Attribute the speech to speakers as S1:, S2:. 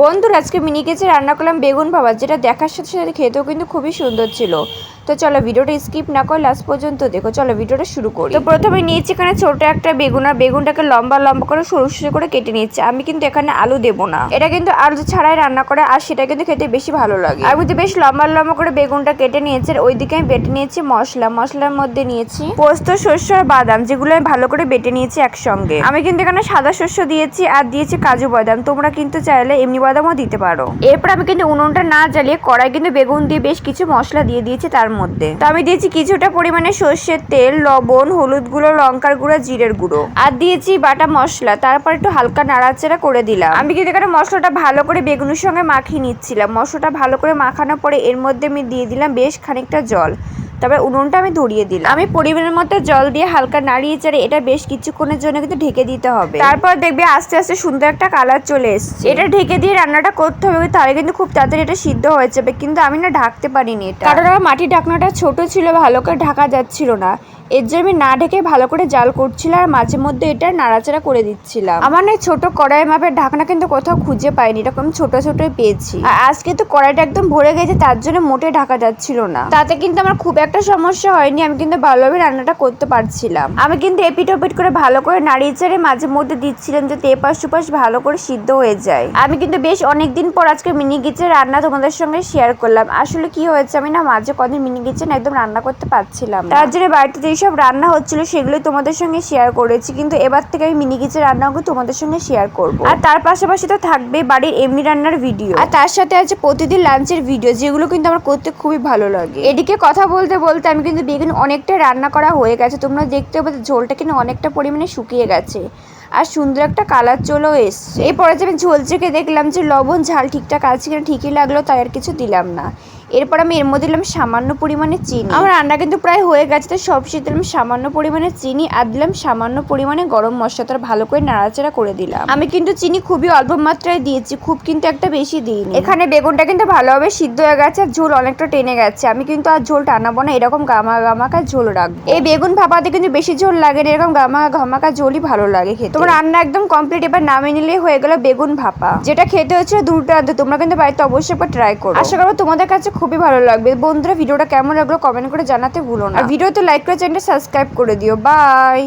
S1: বন্ধুরা আজকে মিনি কেচে রান্না করলাম বেগুন ভাবা যেটা দেখার সাথে সাথে খেতেও কিন্তু খুবই সুন্দর ছিল। তো চলো ভিডিওটা স্কিপ না করে লাস্ট পর্যন্ত দেখো। চলো ভিডিওটা শুরু করি। তো প্রথমে নিয়েছি এখানে ছোট একটা বেগুন, আর বেগুনটাকে লম্বা লম্বা করে সরু সরু করে কেটে নিচ্ছি আমি কিন্তু এখানে আলু দেবো না। এটা কিন্তু আলু ছাড়াই রান্না করে, আর সেটা কিন্তু খেতে বেশি ভালো লাগে। আমি তো বেশ লম্বা লম্বা করে বেগুনটা কেটে নিয়েছি, আর ওইদিকে আমি বেটে নিয়েছি মশলা। মশলার মধ্যে নিয়েছি পোস্ত শস্য আর বাদাম, যেগুলো আমি ভালো করে বেটে নিয়েছি একসঙ্গে। আমি কিন্তু এখানে সাদা শস্য দিয়েছি, আর দিয়েছি কাজু বাদাম। তোমরা কিন্তু চাইলে এমনি বাদামও দিতে পারো। এরপর আমি কিন্তু উনুনটা না জ্বালিয়ে কড়াই কিন্তু বেগুন দিয়ে বেশ কিছু মশলা দিয়ে দিয়েছি, তার মধ্যে। তো আমি দিয়েছি কিছুটা পরিমাণে সর্ষের তেল, লবণ, হলুদ গুঁড়ো, লঙ্কার গুঁড়ো, জিরের গুঁড়ো। আর দিয়েছি বাটা মশলা। তারপর একটু হালকা নাড়াচাড়া করে দিলাম। আমি কিন্তু এখানে মশলাটা ভালো করে বেগুনের সঙ্গে মাখিয়ে নিচ্ছিলাম। মশলাটা ভালো করে মাখানোর পরে এর মধ্যে আমি দিয়ে দিলাম বেশ খানিকটা জল। তবে উনুনটা আমি ধরিয়ে দিলাম। আমি পরিমাণের মতো জল দিয়ে হালকা নাড়িয়ে চাড়ে এটা বেশ কিছুক্ষণের জন্য কিন্তু ঢেকে দিতে হবে। তারপর দেখবে আস্তে আস্তে সুন্দর একটা কালার চলে এসছে। এটা ঢেকে দিয়ে রান্নাটা করতে হবে তাহলে কিন্তু খুব তাড়াতাড়ি এটা সিদ্ধ হয়ে যাবে। কিন্তু আমি না ঢাকতে পারিনি এটা। কারণ আমার মাটির ঢাকনাটা ছোট ছিল, ভালো করে ঢাকা যাচ্ছিল না। এর জন্য আমি না ঢেকে ভালো করে জাল করছিলাম আর মাঝে মধ্যে এটা নাড়াচাড়া করে দিচ্ছিলাম। আমার না ছোট কড়াই মাপের ঢাকনা কিন্তু কোথাও খুঁজে পাইনি, এরকম ছোট ছোট পেয়েছি। আর আজকে তো কড়াইটা একদম ভরে গেছে, তার জন্য মোটে ঢাকা যাচ্ছিল না। তাতে কিন্তু আমার খুব একটা সমস্যা হয়নি, আমি কিন্তু ভালোভাবে রান্নাটা করতে পারছিলাম। আমি কিন্তু এপিট ওপিট করে ভালো করে নাড়িয়ে চাড়ে মাঝে মধ্যে দিচ্ছিলাম যাতে এপাশ সুপাশ ভালো করে সিদ্ধ হয়ে যায়। আমি কিন্তু বেশ অনেক দিন পর আজকে মিনি কিচেন রান্না তোমাদের সঙ্গে শেয়ার করলাম। আসলে কি হয়েছে, আমি না মাঝে কদিন মিনি কিচেন একদম রান্না করতে পারছিলাম তার জন্য বাড়িতে যেসব রান্না হচ্ছিল সেগুলোই তোমাদের সঙ্গে শেয়ার করেছি কিন্তু এবার থেকে আমি মিনি কিচেন রান্নাগুলো তোমাদের সঙ্গে শেয়ার করব। আর তার পাশাপাশি তো থাকবে বাড়ির এমনি রান্নার ভিডিও আর তার সাথে আছে প্রতিদিন লাঞ্চের ভিডিও যেগুলো কিন্তু আমার করতে খুবই ভালো লাগে। এদিকে কথা বলতে বলতে আমি কিন্তু বেগুন অনেকটা রান্না করা হয়ে গেছে তোমরা দেখতে পাবে ঝোলটা কিন্তু অনেকটা পরিমাণে শুকিয়ে গেছে। আর সুন্দর একটা কালার চলেও এসছে। এরপরে যে আমি ঝোল চেখে দেখলাম যে লবণ, ঝাল ঠিকঠাক আছে কিনা ঠিকই লাগল, তাই আর কিছু দিলাম না। এরপর আমি এর মধ্যে দিলাম সামান্য পরিমাণে চিনি। আমার রান্না কিন্তু প্রায় হয়ে গেছে তো সব শেষে দিলাম সামান্য পরিমাণে চিনি আর দিলাম সামান্য পরিমাণে গরম মশলা, তার ভালো করে নাড়াচাড়া করে দিলাম। আমি কিন্তু চিনি খুবই অল্প মাত্রায় দিয়েছি, খুব কিন্তু একটা বেশি দিইনি। এখানে বেগুনটা কিন্তু ভালোভাবে সিদ্ধ হয়ে গেছে আর ঝোল অনেকটা টেনে গেছে। আমি কিন্তু আর ঝোল টানাবো না, এরকম গামা গামাকা ঝোল রাখব। এই বেগুন ভাপাতে কিন্তু বেশি ঝোল লাগে না, এরকম গামা ঘামাকা ঝোলই ভালো লাগে খেতে। তোমার রান্না একদম কমপ্লিট এবার নামিয়ে নিলেই হয়ে গেল বেগুন ভাপা। যেটা খেতে হচ্ছে দুর্দান্ত তোমরা কিন্তু বাড়িতে অবশ্যই একবার ট্রাই করো। আশা করব তোমাদের কাছে খুবই ভালো লাগবে। বন্ধুরা ভিডিওটা কেমন লাগল কমেন্ট করে জানাতে ভুলো না। আর ভিডিওতে লাইক করে চ্যানেলটা সাবস্ক্রাইব করে দিও। বাই